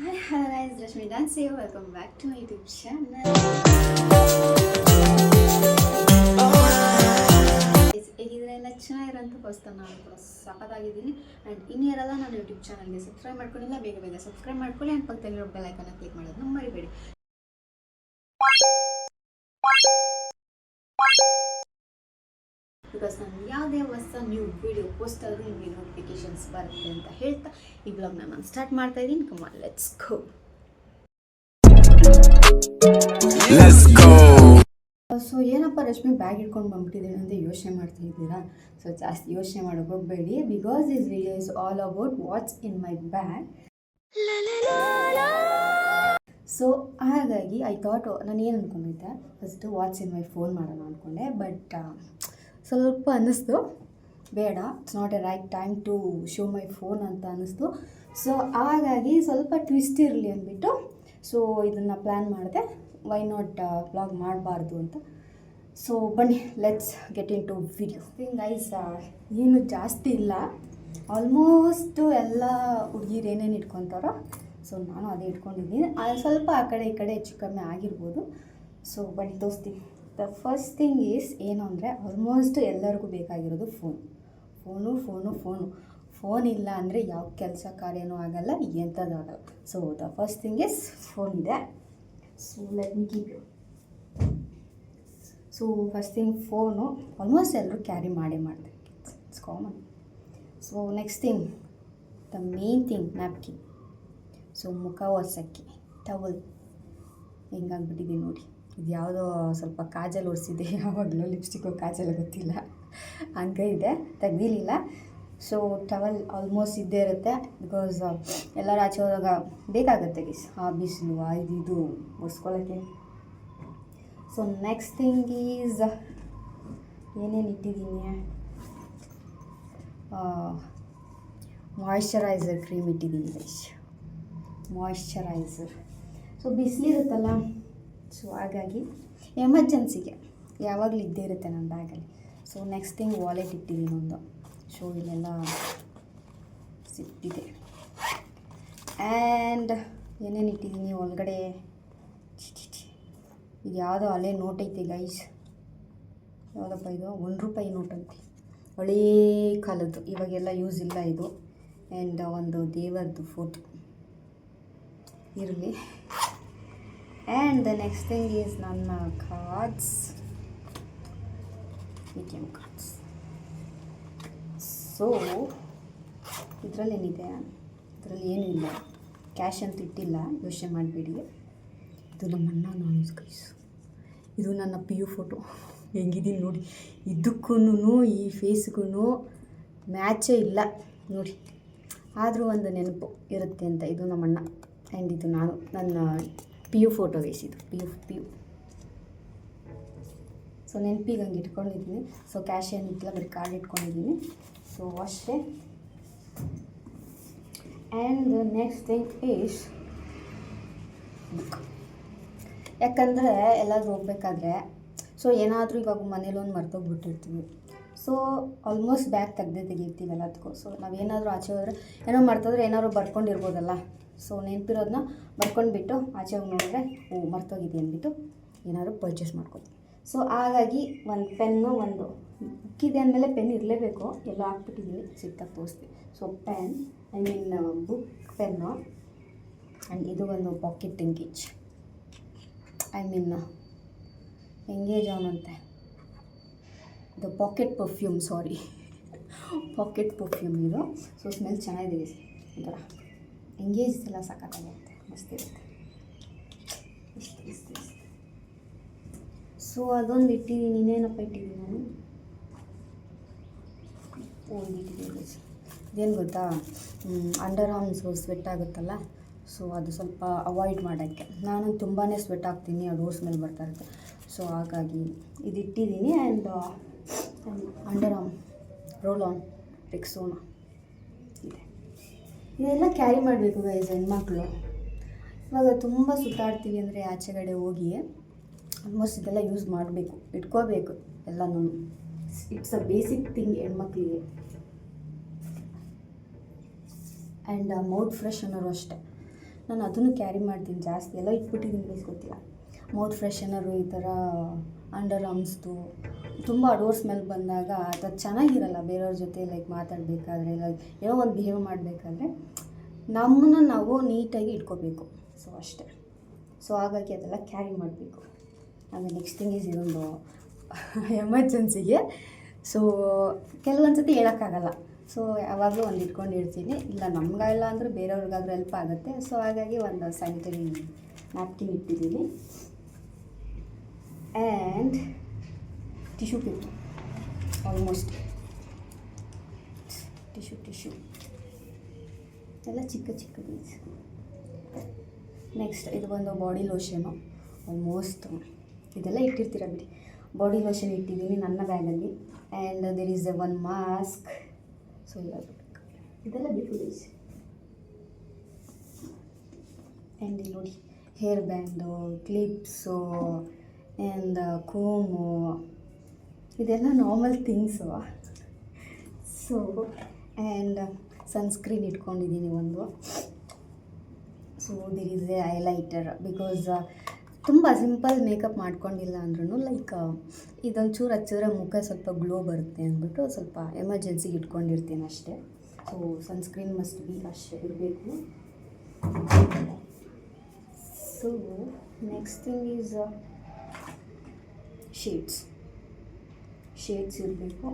Hi, hello guys, Rashmi Dance welcome back to YouTube channel. Guys, ಹೇಗಿದ್ರೆ ಎಲ್ಲ ಚೆನ್ನಾಗಿರೋಂಥ ಹೊಸ್ತ ನಾನು. ಕೂಡ ಸಖತ್ತಾಗಿದ್ದೀನಿ. ಆ್ಯಂಡ್ ಇನ್ನೇರಲ್ಲ ನಾನು ಯೂಟ್ಯೂಬ್ ಚಾನಲ್ಗೆ ಸಬ್ಸ್ಕ್ರೈಬ್ ಮಾಡ್ಕೊಂಡಿಲ್ಲ ಬೇಗ ಬೇಗ ಸಬ್ಸ್ಕ್ರೈಬ್ ಮಾಡ್ಕೊಳ್ಳಿ. ಆ್ಯಂಡ್ ಪಕ್ಕದಲ್ಲಿರೋ ಬೆಲ್ ಐಕನ್ನ ಕ್ಲಿಕ್ ಮಾಡೋದನ್ನ ಮರಿಬೇಡಿ. ಬಿಕಾಸ್ ನಾನು ಯಾವುದೇ ಹೊಸ ನ್ಯೂ ವಿಡಿಯೋ ಪೋಸ್ಟ್ ಆದರೂ ನಿಮಗೆ ನೋಟಿಫಿಕೇಶನ್ಸ್ ಬರುತ್ತೆ ಅಂತ ಹೇಳ್ತಾ ಈ ಬ್ಲಾಗ್ನ ನಾನು ಸ್ಟಾರ್ಟ್ ಮಾಡ್ತಾ ಇದ್ದೀನಿ. Come on let's go. ಸೊ ಏನಪ್ಪ ರಶ್ಮಿ ಬ್ಯಾಗ್ ಇಟ್ಕೊಂಡು ಬಂದ್ಬಿಟ್ಟಿದ್ದೀನಿ ಅಂತ ಯೋಚನೆ ಮಾಡ್ತಾ ಇದ್ದೀರಾ? ಸೊ ಜಾಸ್ತಿ ಯೋಚನೆ ಮಾಡೋಕೆ ಹೋಗಬೇಡಿ. Because this video is all about what's in my bag so ಹಾಗಾಗಿ ಐ ಥಾಟ್ ನಾನು ಏನು ಅಂದ್ಕೊಂಡಿದ್ದೆ first what's in my phone ಮಾಡೋಣ ಅಂದ್ಕೊಂಡೆ ಬಟ್ ಸ್ವಲ್ಪ ಅನ್ನಿಸ್ತು. ಬೇಡ it's not a right time to show my phone ಅಂತ ಅನ್ನಿಸ್ತು. ಸೊ ಹಾಗಾಗಿ ಸ್ವಲ್ಪ ಟ್ವಿಸ್ಟ್ ಇರಲಿ ಅಂದ್ಬಿಟ್ಟು ಸೊ ಇದನ್ನು ಪ್ಲ್ಯಾನ್ ಮಾಡಿದೆ. ವೈ ನಾಟ್ ಬ್ಲಾಗ್ ಮಾಡಬಾರ್ದು ಅಂತ. ಸೊ ಬನ್ನಿ let's get into video thing is ಏನು ಜಾಸ್ತಿ ಇಲ್ಲ. ಆಲ್ಮೋಸ್ಟು ಎಲ್ಲ ಹುಡುಗಿರು ಏನೇನು ಇಟ್ಕೊತಾರೋ ಸೊ ನಾನು ಅದೇ ಇಟ್ಕೊಂಡಿದ್ದೀನಿ. ಸ್ವಲ್ಪ ಆ ಕಡೆ ಈ ಕಡೆ ಹೆಚ್ಚು ಕಮ್ಮಿ ಆಗಿರ್ಬೋದು. ಸೊ ಬನ್ನಿ, ತೋರಿಸ್ತೀನಿ. ದ ಫಸ್ಟ್ ಥಿಂಗ್ ಈಸ್ ಏನು ಅಂದರೆ ಆಲ್ಮೋಸ್ಟ್ ಎಲ್ಲರಿಗೂ ಬೇಕಾಗಿರೋದು phone phone phone phone phone ಇಲ್ಲ ಅಂದರೆ ಯಾವ ಕೆಲಸ ಕಾರ್ಯನೂ ಆಗಲ್ಲ, ಎಂಥದ್ದು ಆಗಲ್ಲ. So the first thing is phone ಇದೆ. So let me keep you so first thing phone almost ಎಲ್ಲರೂ ಕ್ಯಾರಿ ಮಾಡೇ ಮಾಡ್ತಾರೆ. It's common so next thing the main thing napkin so ಮುಖ ಒರ್ಸೋಕ್ಕೆ ಟವಲ್ ಹೆಂಗಾಗ್ಬಿಟ್ಟಿದೆ ನೋಡಿ. ಇದು ಯಾವುದೋ ಸ್ವಲ್ಪ ಕಾಜಲ್ ಒರೆಸಿದೆ ಯಾವಾಗಲೂ ಲಿಪ್ಸ್ಟಿಕ್ಕು ಕಾಜಲ್ ಗೊತ್ತಿಲ್ಲ. ಹಂಗೆ ಇದೆ. ತೆಗ್ದಿಲಿಲ್ಲ ಸೊ ಟವಲ್ ಆಲ್ಮೋಸ್ಟ್ ಇದ್ದೇ ಇರುತ್ತೆ. ಬಿಕಾಸ್ ಎಲ್ಲರೂ ಆಚೆ ಹೋದಾಗ ಬೇಕಾಗುತ್ತೆ ಗೀಸ್ ಆ ಬಿಸಿಲು, ಆ ಇದು ಇದು ಒರೆಸ್ಕೊಳ್ಳೋಕ್ಕೆ ಸೊ ನೆಕ್ಸ್ಟ್ ಥಿಂಗ್ ಈಸ್ ಏನೇನು ಇಟ್ಟಿದ್ದೀನಿ? ಮಾಯಿಶ್ಚರೈಸರ್ ಕ್ರೀಮ್ ಇಟ್ಟಿದ್ದೀನಿ ಗೈಸ್ ಮಾಯಿಶ್ಚರೈಸರ್ ಸೊ ಬಿಸಿಲಿರುತ್ತಲ್ಲ? ಸೊ ಹಾಗಾಗಿ ಎಮರ್ಜೆನ್ಸಿಗೆ ಯಾವಾಗಲೂ ಇದ್ದೇ ಇರುತ್ತೆ ನನ್ನ ಬ್ಯಾಗಲ್ಲಿ. ಸೊ ನೆಕ್ಸ್ಟ್ ಥಿಂಗ್ ವಾಲೆಟ್ ಇಟ್ಟಿದ್ದೀನಿ ಒಂದು. ಸೊ ಇಲ್ಲೆಲ್ಲ ಸಿಕ್ತಿದೆ ಆ್ಯಂಡ್ ಏನೇನು ಇಟ್ಟಿದ್ದೀನಿ ಒಳಗಡೆ. ಇದು ಯಾವುದೋ ಹಳೆ ನೋಟ್ ಐತೆ ಗೈಸ್ ಯಾವುದಪ್ಪ ಇದು? ಒಂದು ರೂಪಾಯಿ ನೋಟ್ ಅಂತೆ. ಹಳೇ ಕಾಲದ್ದು. ಇವಾಗೆಲ್ಲ ಯೂಸ್ ಇಲ್ಲ ಇದು. ಆ್ಯಂಡ್ ಒಂದು ದೇವರದ್ದು ಫೋಟೋ ಇರಲಿ. And the next thing is ನನ್ನ cards A T M cards so ಇದರಲ್ಲಿ ಏನಿದೆ? ಇದರಲ್ಲಿ ಏನೂ ಇಲ್ಲ ಕ್ಯಾಶ್ ಅಂತ ಇಟ್ಟಿಲ್ಲ. ಯೋಚನೆ ಮಾಡಬೇಡಿ. ಇದು ನಮ್ಮಣ್ಣ ನಾನು ಗೈಸ್ ಇದು ನನ್ನ ಪಿ ಯು ಫೋಟೋ ಹೆಂಗಿದ್ದೀನಿ ನೋಡಿ. ಇದಕ್ಕೂ ಈ ಫೇಸ್ಗೂ ಮ್ಯಾಚೇ ಇಲ್ಲ. ನೋಡಿ. ಆದರೂ ಒಂದು ನೆನಪು ಇರುತ್ತೆ ಅಂತ. ಇದು ನಮ್ಮಣ್ಣ ಆ್ಯಂಡ್ ಇದು ನಾನು. ನನ್ನ ಪಿ ಯು ಫೋಟೋ ಇದು P U P U so ನೆನಪಿಗೆ ಹಂಗೆ ಇಟ್ಕೊಂಡಿದ್ದೀನಿ. ಸೊ ಕ್ಯಾಶ್ ಏನಿಲ್ಲ ಬರೀ ಕಾರ್ಡ್ ಇಟ್ಕೊಂಡಿದ್ದೀನಿ. ಸೊ ಅಷ್ಟೇ. And the next thing is book ಯಾಕಂದರೆ ಎಲ್ಲಾದರೂ ಹೋಗ್ಬೇಕಾದ್ರೆ ಸೊ ಏನಾದರೂ ಇವಾಗ ಮನೇಲಿ ಒಂದು ಮರ್ತೋಗ್ಬಿಟ್ಟಿರ್ತೀವಿ. ಸೊ ಆಲ್ಮೋಸ್ಟ್ ಬ್ಯಾಗ್ ತೆಗ್ದೇ ತೆಗಿರ್ತೀವಿ ಎಲ್ಲದಕ್ಕೂ ಸೊ ನಾವೇನಾದರೂ ಆಚೆ ಹೋದರೆ, ಏನೋ ಮರ್ತೋದ್ರೆ ಏನಾದ್ರು ಬರ್ಕೊಂಡಿರ್ಬೋದಲ್ಲ. ಸೊ ನೆನಪಿರೋದನ್ನ ಬರ್ಕೊಂಡ್ಬಿಟ್ಟು ಆಚೆ ಹೋಗಿ ನೋಡಿದ್ರೆ ಹ್ಞೂ ಮರ್ತೋಗಿದೆ ಅಂದ್ಬಿಟ್ಟು ಏನಾದರೂ ಪರ್ಚೇಸ್ ಮಾಡ್ಕೊತೀವಿ ಸೊ ಹಾಗಾಗಿ ಒಂದು ಪೆನ್ನು ಒಂದು ಬುಕ್ ಇದೆ ಅಂದಮೇಲೆ ಪೆನ್ ಇರಲೇಬೇಕು. ಎಲ್ಲ ಹಾಕ್ಬಿಟ್ಟಿದ್ದೀನಿ ಸಿಕ್ಕಾಗಿ ತೋರಿಸ್ತೀನಿ. So pen I mean book pen and ಇದು ಒಂದು pocket engage I mean engage ಅವನಂತೆ ಇದು pocket perfume sorry pocket perfume ಇದು. ಸೊ ಸ್ಮೆಲ್ ಚೆನ್ನಾಗಿದೆ ಒಂಥರ. ಎಂಗೇಜ್ ಎಲ್ಲ ಸಖತ್ತಾಗಿರುತ್ತೆ ಮಸ್ತ್ ಇರುತ್ತೆ. ಇಷ್ಟು ಇಷ್ಟು ಇಷ್ಟು. ಸೊ ಅದೊಂದು ಇಟ್ಟಿದ್ದೀನಿ ಇನ್ನೇನಪ್ಪ ಇಟ್ಟಿದ್ದೀನಿ ನಾನು? ಒಂದು ಇಟ್ಟಿದ್ದೀನಿ. ಇದೇನು ಗೊತ್ತಾ? ಅಂಡರ್ ಆರ್ಮ್ಸು ಸ್ವೆಟ್ ಆಗುತ್ತಲ್ಲ? ಸೊ ಅದು ಸ್ವಲ್ಪ ಅವಾಯ್ಡ್ ಮಾಡೋಕ್ಕೆ. ನಾನು ತುಂಬಾ ಸ್ವೆಟ್ ಆಗ್ತೀನಿ ಅದು ಓಸ್ ಮೇಲೆ ಬರ್ತಾ ಇರುತ್ತೆ. ಸೊ ಹಾಗಾಗಿ ಇದು ಇಟ್ಟಿದ್ದೀನಿ and under arm roll on Rexona ಇದೆಲ್ಲ ಕ್ಯಾರಿ ಮಾಡಬೇಕು ಗೈಸ್ ಹೆಣ್ಮಕ್ಳು. ಇವಾಗ ತುಂಬ ಸುತ್ತಾಡ್ತೀವಿ ಅಂದರೆ ಆಚೆಗಡೆ ಹೋಗಿ ಆಲ್ಮೋಸ್ಟ್ ಇದೆಲ್ಲ ಯೂಸ್ ಮಾಡಬೇಕು, ಇಟ್ಕೋಬೇಕು ಎಲ್ಲನೂ. ಇಟ್ಸ್ ಅ ಬೇಸಿಕ್ ಥಿಂಗ್ ಹೆಣ್ಮಕ್ಳಿಗೆ. ಆ್ಯಂಡ್ ಮೌತ್ ಫ್ರೆಶ್ ಅನ್ನೋರು ಅಷ್ಟೆ. ನಾನು ಅದನ್ನು ಕ್ಯಾರಿ ಮಾಡ್ತೀನಿ ಜಾಸ್ತಿ. ಎಲ್ಲ ಇಟ್ಬಿಟ್ಟಿದ್ದೀನಿ ಗೈಸ್ ಗೊತ್ತಿಲ್ಲ. ಮೌತ್ ಫ್ರೆಶನರು ಈ ಥರ ಅಂಡರ್ ಆರ್ಮ್ಸ್ದು ತುಂಬ ಅಡೋರ್ ಸ್ಮೆಲ್ ಬಂದಾಗ ಅದು ಚೆನ್ನಾಗಿರಲ್ಲ ಬೇರೆಯವ್ರ ಜೊತೆ ಲೈಕ್ ಮಾತಾಡಬೇಕಾದ್ರೆ ಲೈಕ್ ಏನೋ ಒಂದು ಬಿಹೇವ್ ಮಾಡಬೇಕಾದ್ರೆ ನಮ್ಮನ್ನು ನಾವು ನೀಟಾಗಿ ಇಟ್ಕೋಬೇಕು. ಸೊ ಅಷ್ಟೇ. ಸೊ ಹಾಗಾಗಿ ಅದೆಲ್ಲ ಕ್ಯಾರಿ ಮಾಡಬೇಕು. ಆಮೇಲೆ ನೆಕ್ಸ್ಟ್ ಥಿಂಗ್ ಈಸ್ ಇದೊಂದು ಎಮರ್ಜೆನ್ಸಿಗೆ ಸೊ ಕೆಲವೊಂದು ಸತಿ ಹೇಳೋಕ್ಕಾಗಲ್ಲ. ಸೊ ಯಾವಾಗಲೂ ಒಂದು ಇಟ್ಕೊಂಡಿರ್ತೀನಿ. ಇಲ್ಲ ನಮಗಾಗಿಲ್ಲ ಅಂದರೆ ಬೇರೆಯವ್ರಿಗಾದ್ರೂ ಹೆಲ್ಪ್ ಆಗುತ್ತೆ. ಸೊ ಹಾಗಾಗಿ ಒಂದು ಸ್ಯಾನಿಟರಿ ನ್ಯಾಪ್ಕಿನ್ ಇಟ್ಟಿದ್ದೀನಿ. And tissue paper almost tissue tissue ಎಲ್ಲ ಚಿಕ್ಕ ಚಿಕ್ಕ ಪೀಸ್ ನೆಕ್ಸ್ಟ್ ಇದು ಬಂದು ಬಾಡಿ ಲೋಷನು ಆಲ್ಮೋಸ್ಟ್ ಇದೆಲ್ಲ ಇಟ್ಟಿರ್ತೀರ ಬಿಡಿ. ಬಾಡಿ ಲೋಷನ್ ಇಟ್ಟಿದ್ದೀನಿ ನನ್ನ ಬ್ಯಾಗಲ್ಲಿ and there is a one mask so ಇಲ್ಲ ಇದೆಲ್ಲ ಬಿಟ್ಟು ಗೈಸ್ ಆ್ಯಂಡ್ ಇಲ್ಲಿ ನೋಡಿ hair band clips and comb ಇದೆಲ್ಲ normal things so and sunscreen ಇಟ್ಕೊಂಡಿದ್ದೀನಿ ಒಂದು. So there is a highlighter because ತುಂಬ ಸಿಂಪಲ್ ಮೇಕಪ್ ಮಾಡ್ಕೊಂಡಿಲ್ಲ ಅಂದ್ರೂ ಲೈಕ್ ಇದೊಂದು ಚೂರು ಹಚ್ಚಿದ್ರೆ ಮುಖ ಸ್ವಲ್ಪ ಗ್ಲೋ ಬರುತ್ತೆ ಅಂದ್ಬಿಟ್ಟು ಸ್ವಲ್ಪ ಎಮರ್ಜೆನ್ಸಿಗೆ ಇಟ್ಕೊಂಡಿರ್ತೀನಿ ಅಷ್ಟೇ. ಸೊ ಸನ್ಸ್ಕ್ರೀನ್ ಮಸ್ಟ್ ಬಿ ಅಷ್ಟೇ ಇರಬೇಕು. So next thing is shades shades ಇರಬೇಕು.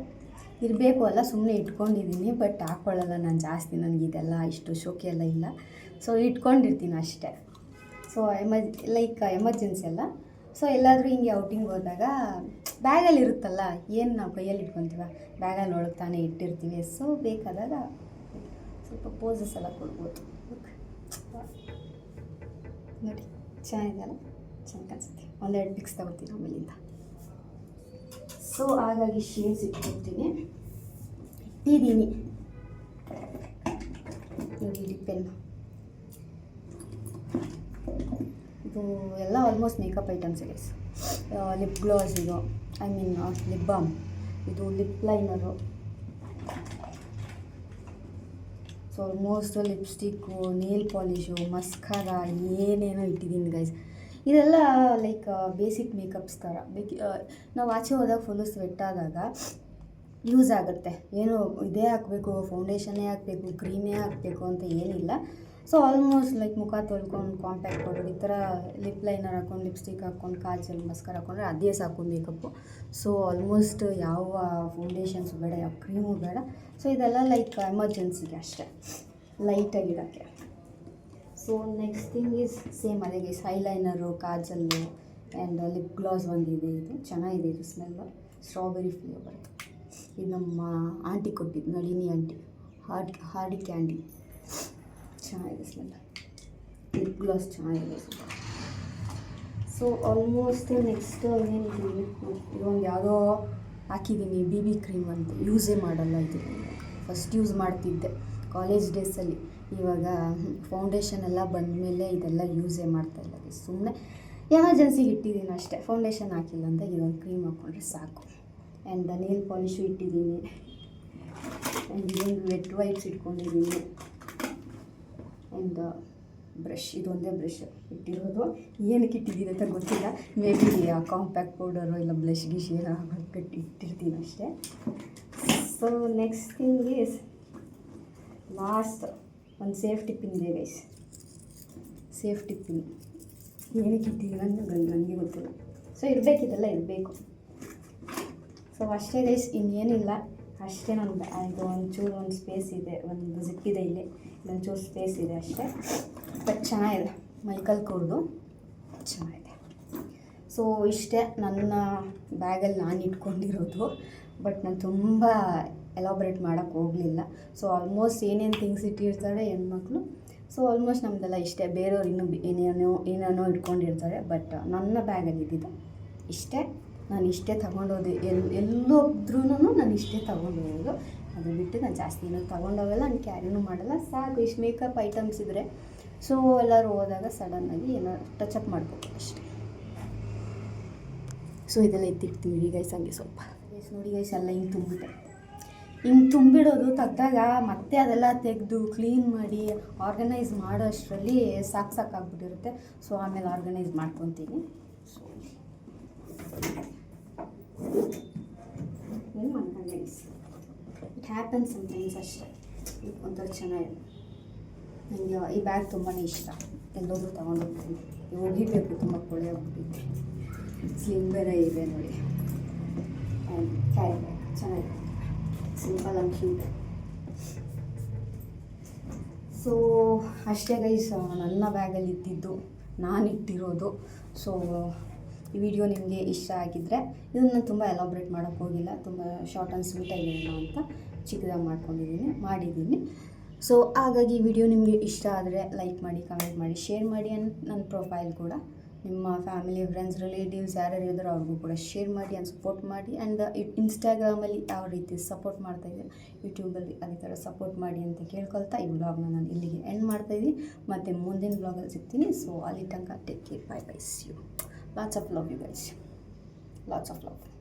ಇರಬೇಕು ಅಲ್ಲ ಸುಮ್ಮನೆ ಇಟ್ಕೊಂಡಿದ್ದೀನಿ, ಬಟ್ ಹಾಕ್ಕೊಳ್ಳಲ್ಲ ನಾನು ಜಾಸ್ತಿ, ನನಗೆ ಇದೆಲ್ಲ ಇಷ್ಟು ಶೋಕಿ ಎಲ್ಲ ಇಲ್ಲ. ಸೊ ಇಟ್ಕೊಂಡಿರ್ತೀನಿ ಅಷ್ಟೇ. ಸೊ ಎಮರ್ಜ್ ಲೈಕ್ ಎಮರ್ಜೆನ್ಸಿ ಅಲ್ಲ. ಸೊ ಎಲ್ಲಾದರೂ ಹಿಂಗೆ ಔಟಿಂಗ್ ಹೋದಾಗ, ಬ್ಯಾಗಲ್ಲಿ ಇರುತ್ತಲ್ಲ, ಏನು ನಾವು ಕೈಯಲ್ಲಿ ಇಟ್ಕೊತೀವ? ಬ್ಯಾಗಲ್ಲಿ ಒಳಗೆ ತಾನೇ ಇಟ್ಟಿರ್ತೀವಿ. ಸೊ ಬೇಕಾದಾಗ ಸ್ವಲ್ಪ ಪೋಸಸ್ ಎಲ್ಲ ಕೊಡ್ಬೋದು. ನೋಡಿ ಚೆನ್ನಾಗಿದೆಯಲ್ಲ ಚೆನ್ನಾಗಿ ಕಾಣಿಸುತ್ತೆ. ಒಂದೆರಡು ಪಿಕ್ಸ್ ತಗೋತೀನಿ ಆಮೇಲಿಂದ. ಸೊ ಹಾಗಾಗಿ ಶೇಡ್ಸ್ ಇಟ್ಕೊತೀನಿ ಇಟ್ಟಿದ್ದೀನಿ ನೋಡಿ ಪೆನ್ ಇದು ಎಲ್ಲ ಆಲ್ಮೋಸ್ಟ್ ಮೇಕಪ್ ಐಟಮ್ಸ್ ಇದೆ. ಲಿಪ್ ಗ್ಲಾಸ್ ಇದು ಐ ಮೀನ್ ಲಿಪ್ ಬಾಮ್ ಇದು lip liner so almost lipstick nail polish mascara ಏನೇನೋ ಇಟ್ಟಿದ್ದೀನಿ ಗೈಸ್ ಇದೆಲ್ಲ ಲೈಕ್ ಬೇಸಿಕ್ ಮೇಕಪ್ಸ್ ಥರ. ಬೇಕಿ ನಾವು ಆಚೆ ಹೋದಾಗ ಫುಲ್ಲು ಸ್ವೆಟ್ ಆದಾಗ ಯೂಸ್ ಆಗುತ್ತೆ. ಏನು ಇದೇ ಹಾಕಬೇಕು ಫೌಂಡೇಶನ್ನೇ ಹಾಕಬೇಕು ಕ್ರೀಮೇ ಹಾಕಬೇಕು ಅಂತ ಏನಿಲ್ಲ. ಸೊ ಆಲ್ಮೋಸ್ಟ್ ಲೈಕ್ ಮುಖ ತೊಳ್ಕೊಂಡು ಕಾಂಪ್ಯಾಕ್ಟ್ ಪೌಡರ್ ಈ ಥರ ಲಿಪ್ ಲೈನರ್ ಹಾಕೊಂಡು ಲಿಪ್ಸ್ಟಿಕ್ ಹಾಕ್ಕೊಂಡು, ಕಾಜಲ್ ಮಸ್ಕರ್ ಹಾಕೊಂಡ್ರೆ ಅದೇ ಸಾಕು ಮೇಕಪ್ಪು ಸೊ ಆಲ್ಮೋಸ್ಟ್ ಯಾವ ಫೌಂಡೇಶನ್ಸ್ ಬೇಡ, ಯಾವ ಕ್ರೀಮು ಬೇಡ. ಸೊ ಇದೆಲ್ಲ ಲೈಕ್ ಎಮರ್ಜೆನ್ಸಿಗೆ ಅಷ್ಟೇ. ಲೈಟಾಗಿರೋಕ್ಕೆ so next thing is same ಅದೇ guys eyeliner kajal and lip gloss ಒಂದಿದೆ ಇದು. ಚೆನ್ನಾಗಿದೆ ಇದು ಸ್ಮೆಲ್ಲು ಸ್ಟ್ರಾಬೆರಿ ಫ್ಲೇವರ್ ಇದು ನಮ್ಮ ಆಂಟಿ ಕೊಟ್ಟಿದ್ದು, Nalini aunty hard hardy candy ಚೆನ್ನಾಗಿದೆ ಸ್ಮೆಲ್ ಲಿಪ್ ಗ್ಲಾಸ್ ಚೆನ್ನಾಗಿದೆ ಸೊ ಆಲ್ಮೋಸ್ಟ್ ನೆಕ್ಸ್ಟ್ ಏನು ಇದೊಂದು ಯಾವುದೋ ಹಾಕಿದ್ದೀನಿ ಬಿ ಬಿ ಕ್ರೀಮ್ ಅಂತ. ಯೂಸೇ ಮಾಡಲ್ಲ ಇದು. ಫಸ್ಟ್ ಯೂಸ್ ಮಾಡ್ತಿದ್ದೆ. ಕಾಲೇಜ್ ಡೇಸಲ್ಲಿ ಇವಾಗ ಫೌಂಡೇಶನ್ ಎಲ್ಲ ಬಂದಮೇಲೆ ಇದೆಲ್ಲ ಯೂಸೇ ಮಾಡ್ತಾ ಇಲ್ಲ. ಸುಮ್ಮನೆ ಎಮರ್ಜೆನ್ಸಿಗೆ ಇಟ್ಟಿದ್ದೀನಿ ಅಷ್ಟೇ ಫೌಂಡೇಶನ್ ಹಾಕಿಲ್ಲ ಅಂತ ಇದೊಂದು ಕ್ರೀಮ್ ಹಾಕ್ಕೊಂಡ್ರೆ ಸಾಕು. ಆ್ಯಂಡ್ ನೇಲ್ ಪಾಲಿಶು ಇಟ್ಟಿದ್ದೀನಿ. ಆ್ಯಂಡ್ ಇದೊಂದು ವೆಟ್ ವೈಪ್ಸ್ ಇಟ್ಕೊಂಡಿದ್ದೀನಿ. ಆ್ಯಂಡ್ ಬ್ರಷ್ ಇದೊಂದೇ ಬ್ರಷ್ ಇಟ್ಟಿರೋದು ಏನಕ್ಕೆ ಇಟ್ಟಿದ್ದೀನಿ ಅಂತ ಗೊತ್ತಿಲ್ಲ. ಮೇ ಬಿ ಕಾಂಪ್ಯಾಕ್ಟ್ ಪೌಡರು ಇಲ್ಲ ಬ್ಲಷ್ ಗಿಶ್ ಏನೋ ಕಟ್ಟಿ ಇಟ್ಟಿರ್ತೀನಿ ಅಷ್ಟೇ. So next thing is last ಒಂದು ಸೇಫ್ಟಿ ಪಿನ್ ಇದೆ ಗೈಸ್ ಸೇಫ್ಟಿ ಪಿನ್. ಏನಕ್ಕೆ ಇಟ್ಟಿದ್ದೀನಿ ಅಂತ ನನಗೆ ಗೊತ್ತಿಲ್ಲ. ಸೊ ಇರಬೇಕಿದೆಲ್ಲ ಇರಬೇಕು. ಸೊ ಅಷ್ಟೇ ಗೈಸ್ ಇನ್ನೇನಿಲ್ಲ. ಅಷ್ಟೇ ನನ್ನ ಇದು ಒಂಚೂರು ಒಂದು ಸ್ಪೇಸ್ ಇದೆ. ಒಂದು ಜಿಪ್ ಇದೆ ಇಲ್ಲಿ. ಒಂಚೂರು ಸ್ಪೇಸ್ ಇದೆ ಅಷ್ಟೇ. ಬಟ್ ಚೆನ್ನಾಗಿದೆ. ಮೈಕಲ್ ಕೊಡ್ದು. ಚೆನ್ನಾಗಿದೆ. ಸೊ, ಇಷ್ಟೇ ನನ್ನ ಬ್ಯಾಗಲ್ಲಿ ನಾನು ಇಟ್ಕೊಂಡಿರೋದು. ಬಟ್ ನಾನು ತುಂಬ ಎಲಾಬ್ರೇಟ್ ಮಾಡೋಕ್ಕೆ ಹೋಗಲಿಲ್ಲ. ಸೊ, ಆಲ್ಮೋಸ್ಟ್ ಏನೇನು ಥಿಂಗ್ಸ್ ಇಟ್ಟಿರ್ತಾರೆ ಹೆಣ್ಮಕ್ಳು. ಸೊ, ಆಲ್ಮೋಸ್ಟ್ ನಮ್ಮದೆಲ್ಲ ಇಷ್ಟೇ. ಬೇರೆಯವ್ರು ಇನ್ನೂ ಏನೇನೋ ಏನೇನೋ ಇಟ್ಕೊಂಡಿರ್ತಾರೆ. ಬಟ್ ನನ್ನ ಬ್ಯಾಗಲ್ಲಿ ಇದ್ದಿದ್ದು ಇಷ್ಟೇ. ನಾನು ಇಷ್ಟೇ ತೊಗೊಂಡೋದೆ. ಎಲ್ಲಿ ಎಲ್ಲೋದ್ರೂ ನಾನು ಇಷ್ಟೇ ತೊಗೊಂಡೋಗೋದು. ಅದು ಬಿಟ್ಟು ನಾನು ಜಾಸ್ತಿ ಏನೂ ತೊಗೊಂಡೋಗಲ್ಲ. ನಾನು ಕ್ಯಾರಿನೂ ಮಾಡಲ್ಲ. ಸಾಕು, ಇಷ್ಟು ಮೇಕಪ್ ಐಟಮ್ಸ್ ಇದ್ದರೆ ಸೊ, ಎಲ್ಲರೂ ಹೋದಾಗ ಸಡನ್ನಾಗಿ ಏನೋ ಟಚಪ್ ಮಾಡ್ಬೇಕು ಅಷ್ಟೇ. ಸೊ, ಇದೆಲ್ಲ ಎತ್ತಿಡ್ತೀವಿ. ಗೈಸ್ ಹಂಗೆ ಸ್ವಲ್ಪ. ಗೈಸ್ ನೋಡಿ ಗೈಸ್ ಎಲ್ಲ ಹಿಂಗೆ ತುಂಬಿಟ್ಟೆ ಹಿಂಗೆ ತುಂಬಿಡೋದು ತೆಗ್ದಾಗ ಮತ್ತೆ ಅದೆಲ್ಲ ತೆಗೆದು ಕ್ಲೀನ್ ಮಾಡಿ ಆರ್ಗನೈಸ್ ಮಾಡೋ ಅಷ್ಟರಲ್ಲಿ ಸಾಕು ಸಾಕಾಗ್ಬಿಟ್ಟಿರುತ್ತೆ ಸೊ ಆಮೇಲೆ ಆರ್ಗನೈಸ್ ಮಾಡ್ಕೊತೀನಿ. ಸೊ ಇಟ್ ಹ್ಯಾಪನ್ ಸಮ್ಟೈಮ್ಸ್ ಅಷ್ಟೇ. ಒಂಥರ ಚೆನ್ನಾಗಿದೆ. ನನಗೆ ಈ ಬ್ಯಾಗ್ ತುಂಬಾ ಇಷ್ಟ. ಎಲ್ಲೋದ್ರೂ ತೊಗೊಂಡೋಗ್ತೀನಿ. ಹೋಗಿಬೇಕು ತುಂಬ ಕೊಳೆ ಹೋಗ್ಬಿಟ್ಟಿದೆ ಸ್ಲಿಮ್ ಬೇರೆ ಇದೆ ನೋಡಿ. ಕ್ಯಾರಿ ಬ್ಯಾಗ್ ಚೆನ್ನಾಗಿದೆ. ಸಿಂಪಲ್ ಆ್ಯಂಡ್ ಸೊ ಅಷ್ಟೇ ಗೈಸ್ ನನ್ನ ಬ್ಯಾಗಲ್ಲಿ ಇದ್ದಿದ್ದು ನಾನು ಇಟ್ಟಿರೋದು. ಸೊ ಈ ವಿಡಿಯೋ ನಿಮಗೆ ಇಷ್ಟ ಆಗಿದ್ದರೆ ಇದನ್ನು ತುಂಬ ಎಲಾಬ್ರೇಟ್ ಮಾಡೋಕ್ಕೆ ಹೋಗಿಲ್ಲ. ತುಂಬ ಶಾರ್ಟ್ ಆ್ಯಂಡ್ ಸ್ವೀಟ್ ಆಗಿರೋಣ ಅಂತ ಚಿಕ್ಕದಾಗಿ ಮಾಡ್ಕೊಂಡಿದ್ದೀನಿ, ಮಾಡಿದ್ದೀನಿ. ಸೊ ಹಾಗಾಗಿ ವಿಡಿಯೋ ನಿಮಗೆ ಇಷ್ಟ ಆದರೆ ಲೈಕ್ ಮಾಡಿ ಕಮೆಂಟ್ ಮಾಡಿ ಶೇರ್ ಮಾಡಿ ಆ್ಯಂಡ್ ನನ್ನ ಪ್ರೊಫೈಲ್ ಕೂಡ. ನಿಮ್ಮ ಫ್ಯಾಮಿಲಿ ಫ್ರೆಂಡ್ಸ್ ರಿಲೇಟಿವ್ಸ್ ಯಾರ್ಯಾರು ಇದ್ದಾರೋ ಅವ್ರಿಗೂ ಕೂಡ ಶೇರ್ ಮಾಡಿ ಆ್ಯಂಡ್ ಸಪೋರ್ಟ್ ಮಾಡಿ ಆ್ಯಂಡ್ ಇನ್ಸ್ಟಾಗ್ರಾಮಲ್ಲಿ ಯಾವ ರೀತಿ ಸಪೋರ್ಟ್ ಮಾಡ್ತಾಯಿದ್ದೀವಿ ಯೂಟ್ಯೂಬಲ್ಲಿ ಅದೇ ಥರ ಸಪೋರ್ಟ್ ಮಾಡಿ ಅಂತ ಕೇಳ್ಕೊಳ್ತಾ ಈ ವ್ಲಾಗ್ನ ನಾನು ಇಲ್ಲಿಗೆ ಎಂಡ್ ಮಾಡ್ತಾಯಿದ್ದೀನಿ ಮತ್ತು ಮುಂದಿನ ಬ್ಲಾಗಲ್ಲಿ ಸಿಗ್ತೀನಿ. ಸೊ ಅಲ್ಲಿ ತನಕ take care bye bye you lots of love you guys lots of love